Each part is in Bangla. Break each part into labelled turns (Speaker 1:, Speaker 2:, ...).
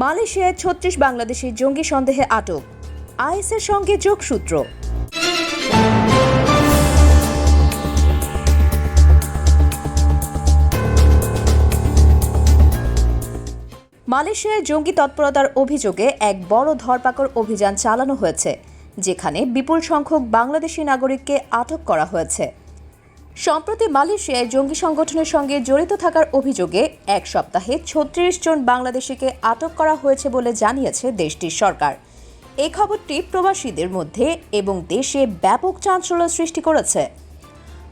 Speaker 1: মালয়েশিয়ায় ছত্রিশ বাংলাদেশি জঙ্গি সন্দেহে আটক। আইএসের সঙ্গে যোগসূত্র। মালয়েশিয়ায় জঙ্গি তৎপরতার অভিযোগে এক বড় ধরপাকড় অভিযান চালানো হয়েছে, যেখানে বিপুল সংখ্যক বাংলাদেশি নাগরিককে আটক করা হয়েছে। সম্প্রতি মালয়েশিয়ায় জঙ্গি সংগঠনের সঙ্গে জড়িত থাকার অভিযোগে এক সপ্তাহে ছত্রিশ জন বাংলাদেশিকে আটক করা হয়েছে বলে জানিয়েছে দেশটির সরকার। এই খবরটি প্রবাসীদের মধ্যে এবং দেশে ব্যাপক চাঞ্চল্য সৃষ্টি করেছে।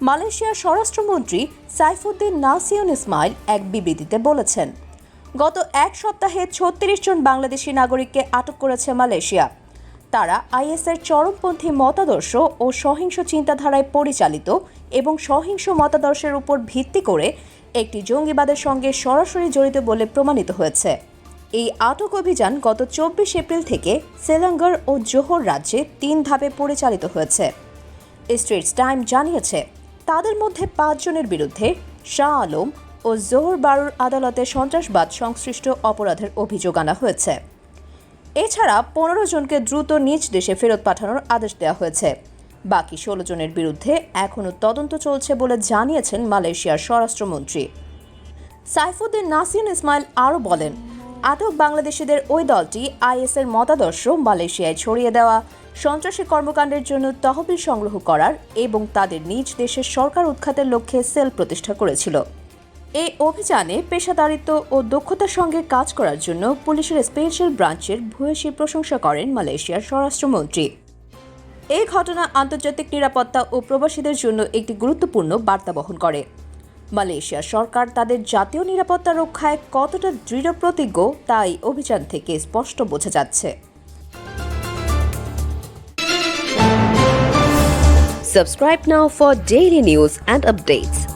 Speaker 1: মালয়েশিয়ার স্বরাষ্ট্রমন্ত্রী সাইফুদ্দিন নাসিউন ইসমাইল এক বিবৃতিতে বলেছেন, গত এক সপ্তাহে ছত্রিশ জন বাংলাদেশি নাগরিককে আটক করেছে মালয়েশিয়া। তারা আইএসের চরমপন্থী মতাদর্শ ও সহিংস চিন্তাধারায় পরিচালিত এবং সহিংস মতাদর্শের উপর ভিত্তি করে একটি জঙ্গিবাদের সঙ্গে সরাসরি জড়িত বলে প্রমাণিত হয়েছে। এই আটক অভিযান গত চব্বিশ এপ্রিল থেকে সেলাঙ্গার ও জোহর রাজ্যে তিন ধাপে পরিচালিত হয়েছে। স্ট্রিটস টাইম জানিয়েছে, তাদের মধ্যে পাঁচজনের বিরুদ্ধে শাহ আলম ও জোহর বারুর আদালতে সন্ত্রাসবাদ সংশ্লিষ্ট অপরাধের অভিযোগ আনা হয়েছে। এছাড়া পনেরো জনকে দ্রুত নিজ দেশে ফেরত পাঠানোর আদেশ দেওয়া হয়েছে। বাকি ষোলো জনের বিরুদ্ধে এখনও তদন্ত চলছে বলে জানিয়েছেন মালয়েশিয়ার স্বরাষ্ট্রমন্ত্রী। সাইফুদ্দিন নাসিন ইসমাইল আরও বলেন, আটক বাংলাদেশিদের ওই দলটি আইএসের মতাদর্শ মালয়েশিয়ায় ছড়িয়ে দেওয়া, সন্ত্রাসী কর্মকাণ্ডের জন্য তহবিল সংগ্রহ করার এবং তাদের নিজ দেশের সরকার উৎখাতের লক্ষ্যে সেল প্রতিষ্ঠা করেছিল। এই অভিযানে পেশাদারিত্ব ও দক্ষতার সঙ্গে কাজ করার জন্য পুলিশের স্পেশাল ব্রাঞ্চের ভূয়সী প্রশংসা করেন মালয়েশিয়ার স্বরাষ্ট্রমন্ত্রী। এই ঘটনা আন্তর্জাতিক নিরাপত্তা ও প্রবাসীদের জন্য একটি গুরুত্বপূর্ণ বার্তা বহন করে। মালয়েশিয়া সরকার তাদের জাতীয় নিরাপত্তা রক্ষায় কতটা দৃঢ় প্রতিজ্ঞ তাই অভিযান থেকে স্পষ্ট বোঝা যাচ্ছে।
Speaker 2: Subscribe now for daily news and updates.